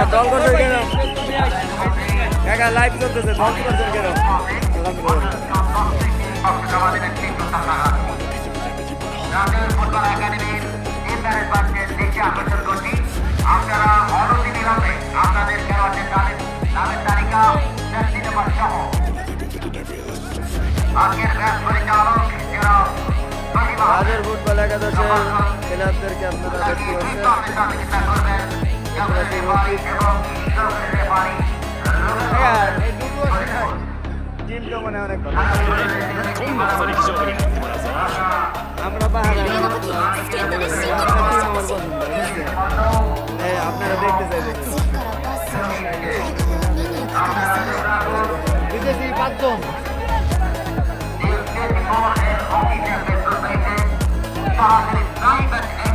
হ্যাঁ, দল করছেন কেন কাকা লাইভ চলতেছে দল করছেন কেন ফুটবল একাডেমির ইন্টারনেট বাসের দিকে আকর্ষণ করছি। আপনারা অনতি বিলম্বে আপনাদের খেলোয়াড়দের নামের নামের তালিকা নাম্বার সহ। আজকের ম্যাচ পরিচালক যারা ফুটবল একাদশের প্লেয়ারদেরকে আপনারা দেখতে পাচ্ছেন। রেফারি এবং বিতর্ক রেফারি আমরা বাহারা আপনারা দেখতে চাইবেন বিদেশি পাঁচজন Private